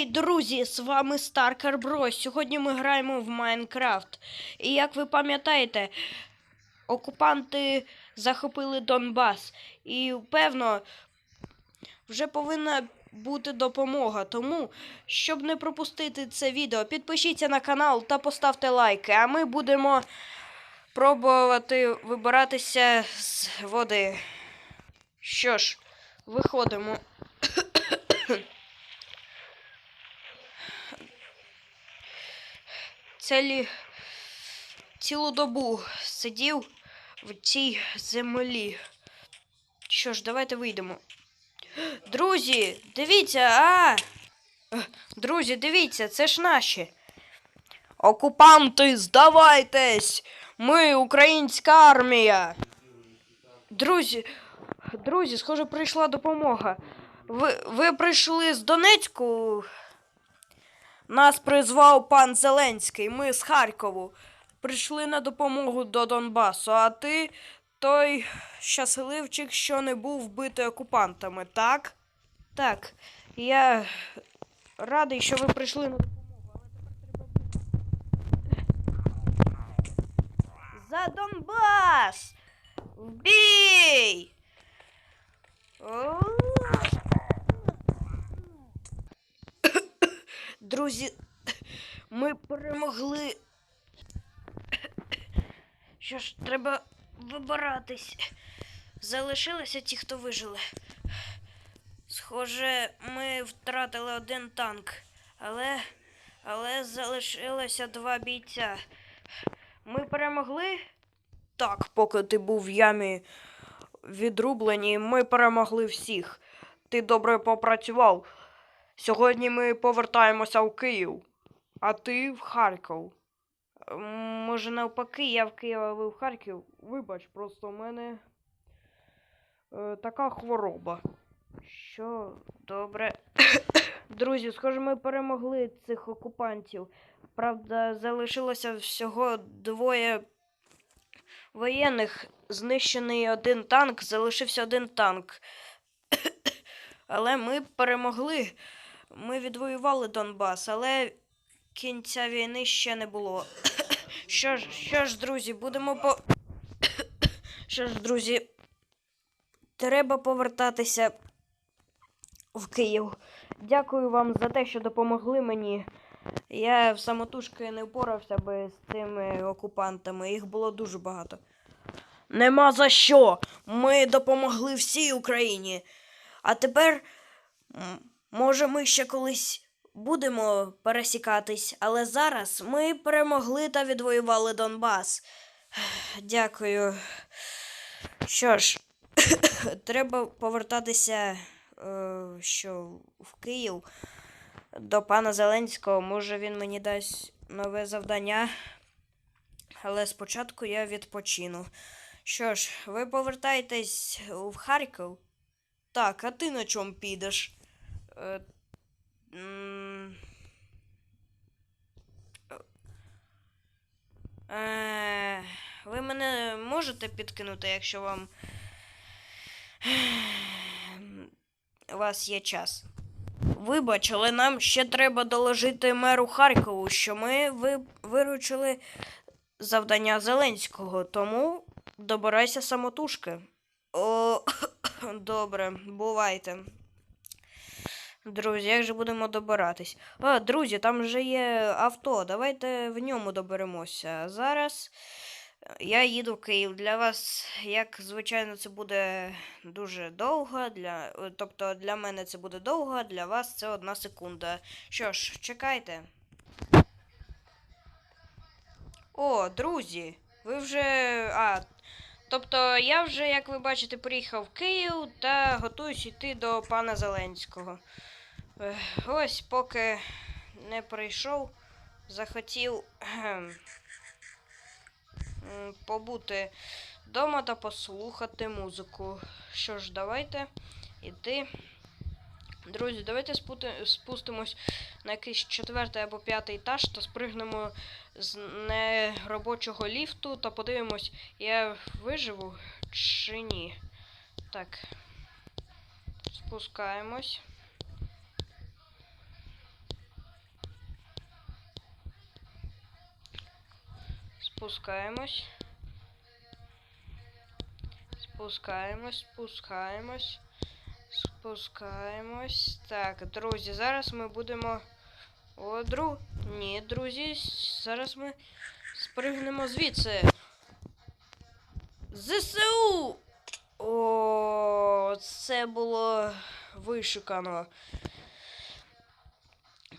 Гей, друзі! З вами Старкер Бро. Сьогодні ми граємо в Майнкрафт. І як ви пам'ятаєте, окупанти захопили Донбас. І певно, вже повинна бути допомога. Тому, щоб не пропустити це відео, підпишіться на канал та поставте лайки. А ми будемо пробувати вибиратися з води. Що ж, виходимо. Цілі... цілу добу сидів в цій землі. Що ж, давайте вийдемо. Друзі, дивіться, а! Друзі, дивіться, це ж наші. Окупанти, здавайтесь! Ми українська армія. Друзі, друзі, схоже, прийшла допомога. Ви, ви прийшли з Донецьку? Нас призвав пан Зеленський. Ми з Харкову. Прийшли на допомогу до Донбасу, а ти той щасливчик, що не був вбитий окупантами, так? Так. Я радий, що ви прийшли на допомогу, але тепер треба. За Донбас! В бій! О! Друзі, ми перемогли. Що ж, треба вибиратись. Залишилися ті, хто вижили. Схоже, ми втратили один танк, але, але залишилося два бійця. Ми перемогли? Так, поки ти був в ямі відрублені, ми перемогли всіх. Ти добре попрацював. Сьогодні ми повертаємося в Київ, а ти в Харків. Може, навпаки, я в Київ, а ви в Харків. Вибач, просто у мене е, така хвороба. Що добре. Друзі, схоже, ми перемогли цих окупантів. Правда, залишилося всього двоє воєнних. Знищений один танк, залишився один танк. Але ми перемогли. Ми відвоювали Донбас, але кінця війни ще не було. Що ж, що ж, друзі, будемо по. Що ж, друзі, треба повертатися в Київ. Дякую вам за те, що допомогли мені. Я самотужки не впорався би з цими окупантами. Їх було дуже багато. Нема за що. Ми допомогли всій Україні. А тепер, може, ми ще колись будемо пересікатись, але зараз ми перемогли та відвоювали Донбас. Дякую. Що ж, треба повертатися е, що, в Київ до пана Зеленського. Може, він мені дасть нове завдання. Але спочатку я відпочину. Що ж, ви повертаєтесь в Харків? Так, а ти на чому підеш? Е, е, ви мене можете підкинути, якщо вам у вас є час. Вибач, але нам ще треба доложити меру Харкову, що ми ви... виручили завдання Зеленського, тому добирайся самотужки. О, добре, бувайте. Друзі, як же будемо добиратись? А, друзі, там вже є авто. Давайте в ньому доберемося. Зараз е, я їду в Київ. Для вас, як звичайно, це буде дуже довго. Для... е, Тобто для мене це буде довго, для вас це одна секунда. Що ж, чекайте. О, друзі, ви вже. А, тобто я вже, як ви бачите, приїхав в Київ та готуюсь йти до пана Зеленського. Ось, поки не прийшов, захотів побути вдома та послухати музику. Що ж, давайте іти. Друзі, давайте спустимось на якийсь четвертий або п'ятий етаж та спригнемо з неробочого ліфту та подивимось, я виживу чи ні. Так. Спускаємось. Спускаємось. Спускаємось, спускаємось. Спускаємось. Так, друзі, зараз ми будемо. О, дру... Ні, друзі, зараз ми спригнемо звідси. ЗСУ! О, це було вишукано.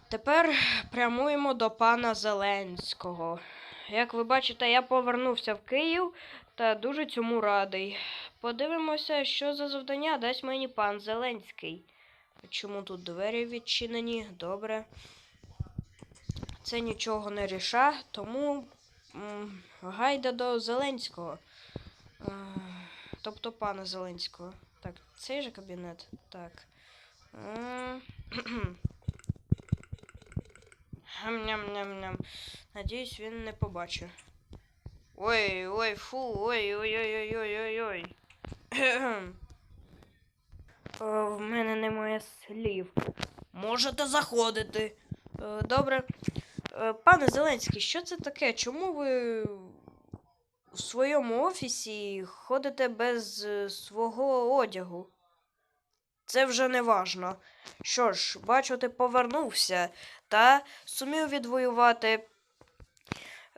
Тепер прямуємо до пана Зеленського. Як ви бачите, я повернувся в Київ та дуже цьому радий. Подивимося, що за завдання дасть мені пан Зеленський. Чому тут двері відчинені? Добре. Це нічого не ріша, тому гайда до Зеленського. Е, тобто пана Зеленського. Так, цей же кабінет. Так. Гам-ням-ням-ням. Надіюсь, він не побачив. Ой, ой, фу, ой, ой, ой, ой, ой, ой, ой. О, в мене немає слів. Можете заходити. Е, Добре. Е, Пане Зеленський, що це таке? Чому ви в своєму офісі ходите без е, свого одягу? Це вже не важно. Що ж, бачу, ти повернувся та сумів відвоювати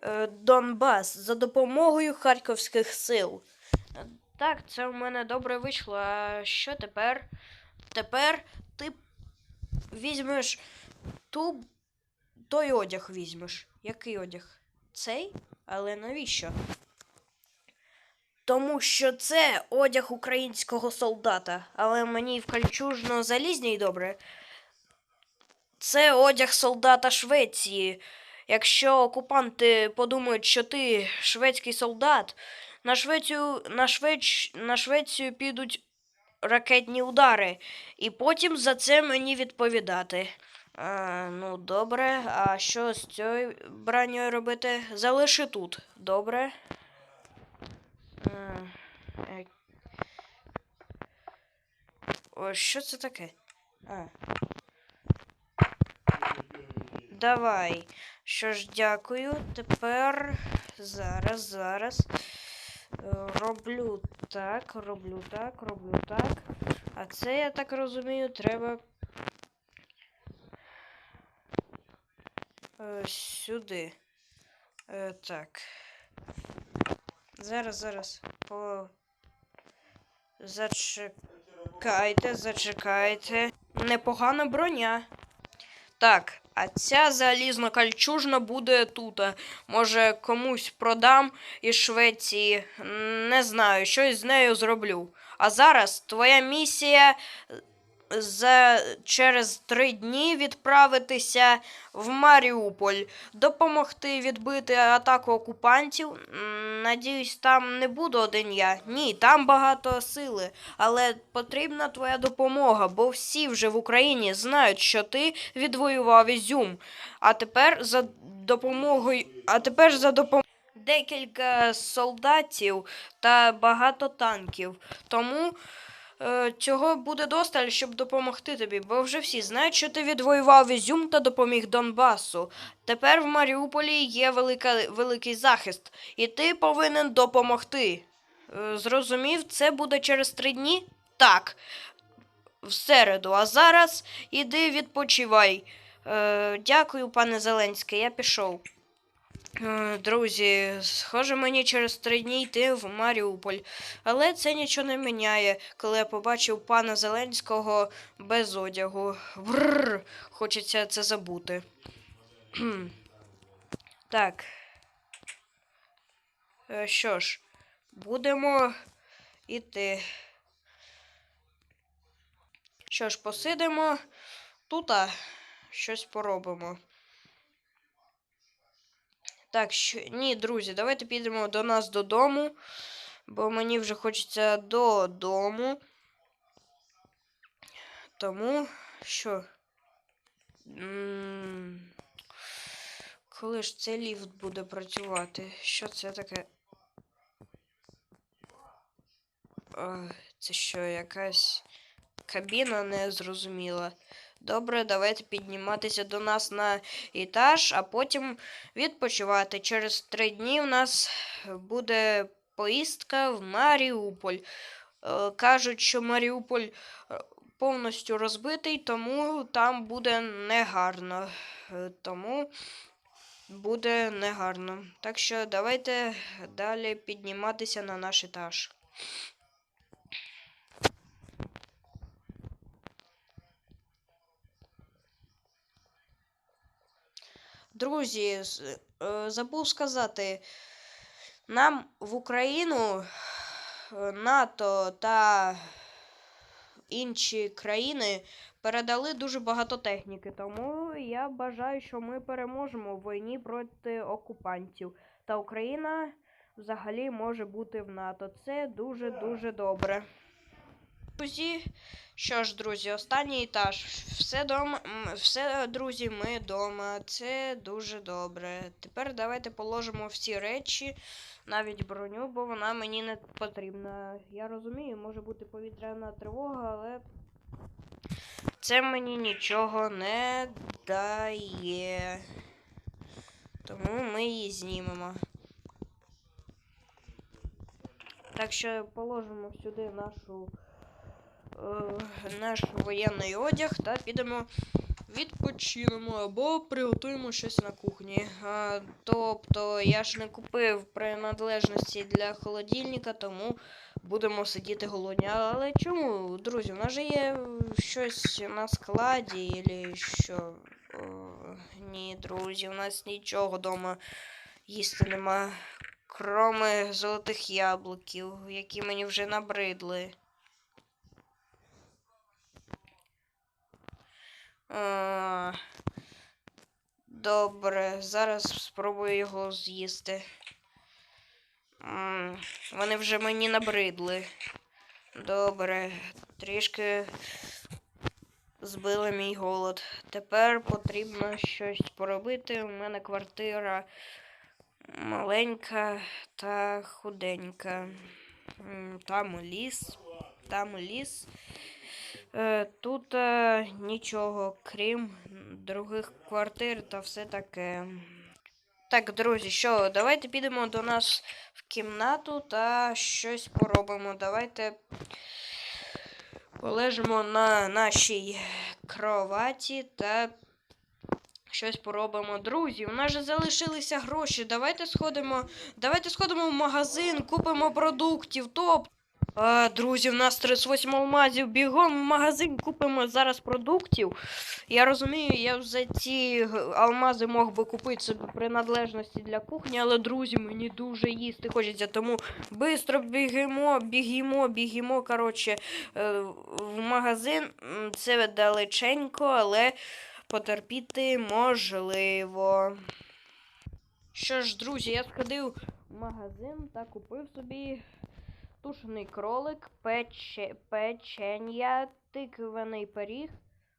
е, Донбас за допомогою харківських сил. Так, це в мене добре вийшло. А що тепер? Тепер ти візьмеш ту той одяг візьмеш. Який одяг? Цей? Але навіщо? Тому що це одяг українського солдата, але мені в кольчужно залізній добре. Це одяг солдата Швеції. Якщо окупанти подумають, що ти шведський солдат, на Швецію, на Швеч, на Швецію підуть ракетні удари, і потім за це мені відповідати. А, ну, добре, а що з цією бранню робити? Залиши тут. Добре. А, е. О, що це таке? А. Давай. Що ж, дякую. Тепер зараз, зараз. Е, Роблю так, роблю так, роблю так. А це, я так розумію, треба. Е, сюди. Е, так. Зараз, зараз. По. Зачекайте, зачекайте. Непогана броня. Так, а ця залізно-кальчужна буде тут. Може, комусь продам із Швеції. Не знаю, щось з нею зроблю. А зараз твоя місія за через три дні відправитися в Маріуполь, допомогти відбити атаку окупантів. Надіюсь, там не буду один я. Ні, там багато сили, але потрібна твоя допомога, бо всі вже в Україні знають, що ти відвоював Ізюм. А тепер за допомогою, а тепер за допомогою декілька солдатів та багато танків. Тому цього буде досталь, щоб допомогти тобі, бо вже всі знають, що ти відвоював Ізюм та допоміг Донбасу. Тепер в Маріуполі є велика, великий захист, і ти повинен допомогти. Е, зрозумів, це буде через три дні? Так. В середу. А зараз іди відпочивай. Е, дякую, пане Зеленський, я пішов. Е, Друзі, схоже мені через три дні йти в Маріуполь. Але це нічого не міняє, коли я побачив пана Зеленського без одягу. Бррр, хочеться це забути. Так. Е, Що ж, будемо іти. Що ж, посидимо тут, а щось поробимо. Так, що... ні, друзі, давайте підемо до нас додому, бо мені вже хочеться додому. Тому що. Коли ж цей ліфт буде працювати? Що це таке? Ой, Це що, якась кабіна незрозуміла. Добре, давайте підніматися до нас на етаж, а потім відпочивати. Через три дні в нас буде поїздка в Маріуполь. Е, Кажуть, що Маріуполь е, повністю розбитий, тому там буде негарно. Е, Тому буде негарно. Так що давайте далі підніматися на наш етаж. Друзі, е, забув сказати, нам в Україну е, НАТО та інші країни передали дуже багато техніки, тому я бажаю, що ми переможемо в війні проти окупантів. Та Україна взагалі може бути в НАТО. Це дуже дуже добре. Друзі, що ж, друзі, останній етаж. Все дом, все, друзі, ми вдома. Це дуже добре. Тепер давайте положимо всі речі, навіть броню, бо вона мені не потрібна. Я розумію, може бути повітряна тривога, але це мені нічого не дає. Тому ми її знімемо. Так що положимо сюди нашу наш воєнний одяг та підемо відпочинемо або приготуємо щось на кухні. А, тобто я ж не купив принадлежності для холодильника, тому будемо сидіти голодні. Але чому, друзі, у нас же є щось на складі, і що. О, ні, друзі, у нас нічого вдома їсти нема. Кроме золотих яблуків, які мені вже набридли. Добре, зараз спробую його з'їсти. Вони вже мені набридли. Добре, трішки збили мій голод. Тепер потрібно щось поробити. У мене квартира маленька та худенька. Там ліс, там ліс. Е, Тут е, нічого, крім других квартир та все таке. Так, друзі, що, давайте підемо до нас в кімнату та щось поробимо. Давайте полежимо на нашій кроваті та щось поробимо. Друзі, у нас же залишилися гроші. Давайте сходимо. Давайте сходимо в магазин, купимо продуктів. Топ. А, друзі, в нас 38 алмазів. Бігом в магазин купимо зараз продуктів. Я розумію, я за ці алмази мог би купити собі принадлежності для кухні, але друзі, мені дуже їсти хочеться. Тому швидко бігемо, бігімо, бігімо. Коротше, е, в магазин це далеченько, але потерпіти можливо. Що ж, друзі, я сходив в магазин та купив собі тушений кролик, пече, печення, тиквений пиріг,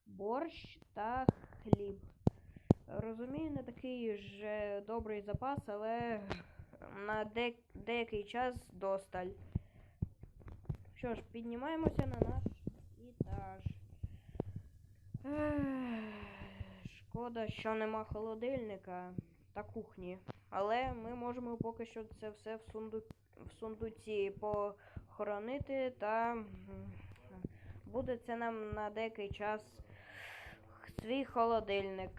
борщ та хліб. Розумію, не такий ж добрий запас, але на де, деякий час досталь. Що ж, піднімаємося на наш етаж. Шкода, що нема холодильника та кухні. Але ми можемо поки що це все в, сунду... в сундуці похоронити та буде це нам на деякий час свій холодильник.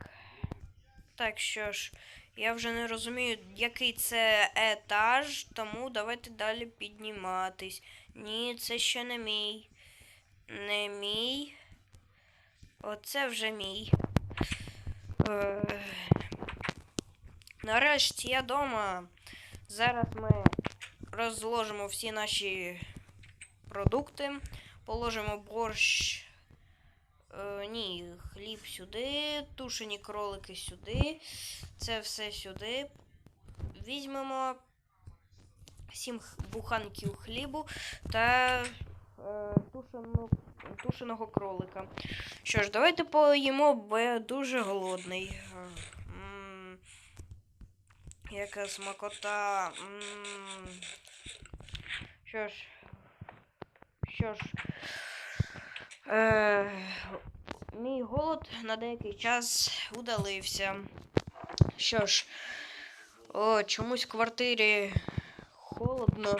Так що ж, я вже не розумію, який це етаж, тому давайте далі підніматись. Ні, це ще не мій. Не мій. Оце вже мій. Е, Нарешті я вдома. Зараз ми розложимо всі наші продукти, положимо борщ. Е, ні, хліб сюди, тушені кролики сюди. Це все сюди. Візьмемо сім х- буханків хлібу та е, тушену, тушеного кролика. Що ж, давайте поїмо, бо я дуже голодний. Е, м, Яка смакота. м. Що ж. Що ж. Е, мій голод на деякий час удалився. Що ж, о, чомусь в квартирі холодно.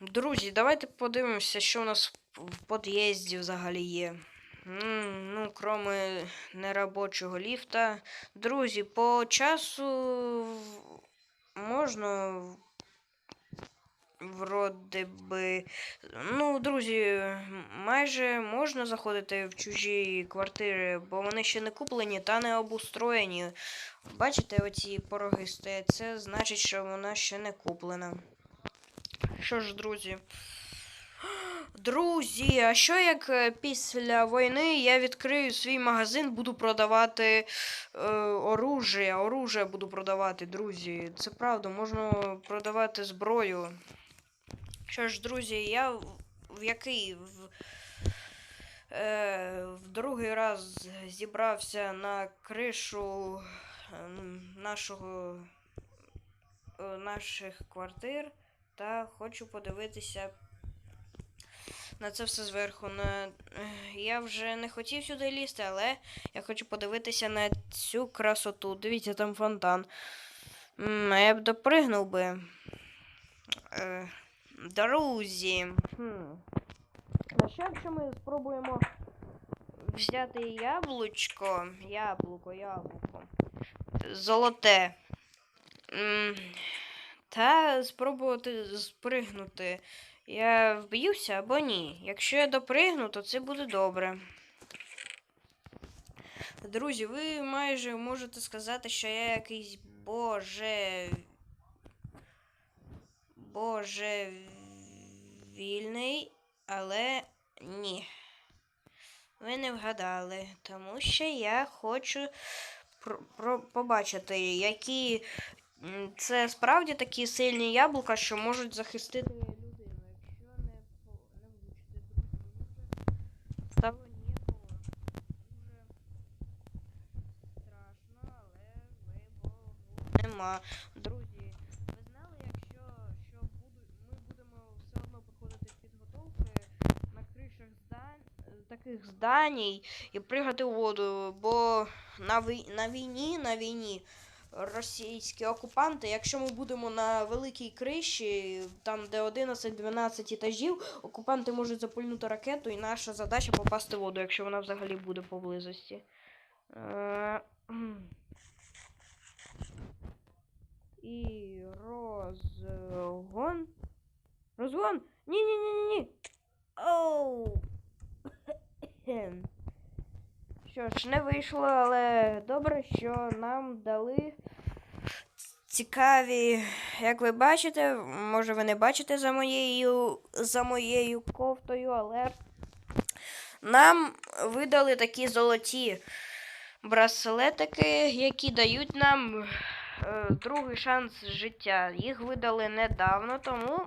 Друзі, давайте подивимося, що у нас в під'їзді взагалі є. Ну, кроме неробочого ліфта. Друзі, по часу можна вроде би. Ну, друзі, майже можна заходити в чужі квартири, бо вони ще не куплені та не обустроєні. Бачите, оці пороги стоять. Це значить, що вона ще не куплена. Що ж, друзі? Друзі, а що як е, після війни я відкрию свій магазин, буду продавати е, оружие, оружие буду продавати, друзі. Це правда, можна продавати зброю. Що ж, друзі, я в, який в, е, в другий раз зібрався на кришу ем, нашого е, наших квартир та хочу подивитися на це все зверху. На... Я вже не хотів сюди лізти, але я хочу подивитися на цю красоту. Дивіться, там фонтан. Я б допригнув би. Друзі. Хм. А що якщо ми спробуємо взяти яблучко? Яблуко, яблуко. Золоте. Та спробувати спригнути. Я вб'юся або ні. Якщо я допригну, то це буде добре. Друзі, ви майже можете сказати, що я якийсь боже. Боже вільний, але ні. Ви не вгадали, тому що я хочу про- про- побачити, які це справді такі сильні яблука, що можуть захистити людину. Якщо не, не стало дуже страшно, але вибору нема. Друзі, ви знали, якщо що буду, ми будемо все одно проходити підготовки на кришах здань, таких зданій і пригати у воду, бо на, на війні, на війні російські окупанти, якщо ми будемо на великій криші, там де 11-12 етажів, окупанти можуть запульнути ракету, і наша задача попасти в воду, якщо вона взагалі буде поблизості. Е. І розгон. Розгон? Ні, ні, ні, ні, ні. Оу. Що ж, не вийшло, але добре, що нам дали цікаві, як ви бачите, може ви не бачите за моєю, за моєю кофтою, але нам видали такі золоті браслетики, які дають нам е, другий шанс життя. Їх видали недавно, тому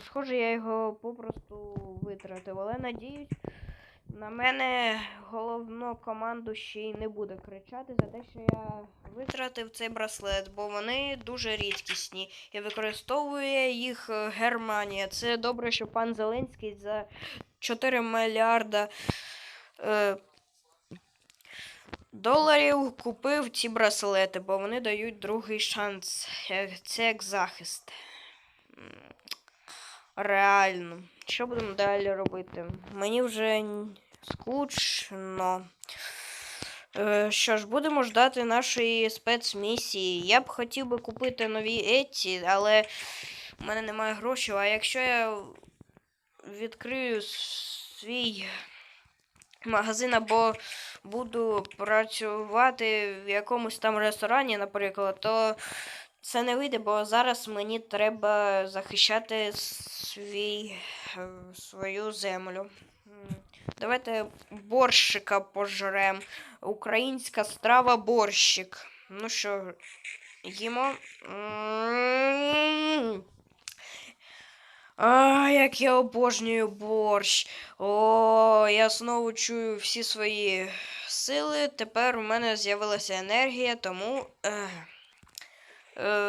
схоже, я його попросту витратив. Але надіюсь, на мене головнокомандуючий не буде кричати за те, що я витратив цей браслет, бо вони дуже рідкісні і використовує їх е, Германія. Це добре, що пан Зеленський за 4 мільярда. Е, доларів купив ці браслети, бо вони дають другий шанс. Це як захист. Реально. Що будемо далі робити? Мені вже скучно. Е, Що ж, будемо ждати нашої спецмісії. Я б хотів би купити нові Еті, але в мене немає грошей. А якщо я відкрию свій магазин або буду працювати в якомусь там ресторані, наприклад, то це не вийде, бо зараз мені треба захищати свій, е, свою землю. Давайте борщика пожрем. Українська страва борщик. Ну що, їмо. А, як я обожнюю борщ. О, я знову чую всі свої сили. Тепер у мене з'явилася енергія, тому. Е, е,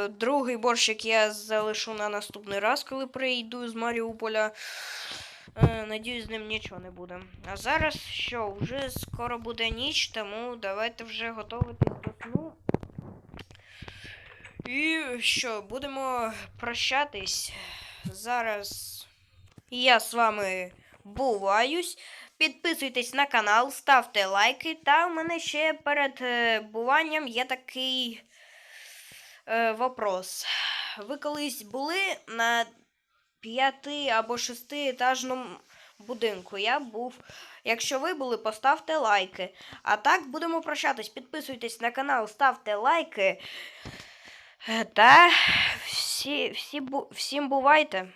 другий борщик я залишу на наступний раз, коли прийду з Маріуполя. Е, надіюсь, з ним нічого не буде. А зараз що, вже скоро буде ніч, тому давайте вже готуватись до сну. І що, будемо прощатись. Зараз я з вами буваюсь. Підписуйтесь на канал, ставте лайки. Та в мене ще перед е, буванням є такий е, вопрос. Ви колись були на п'яти або шестиетажному будинку? Я був. Якщо ви були, поставте лайки. А так будемо прощатись. Підписуйтесь на канал, ставте лайки. Е, Та всі, всі, всім бувайте.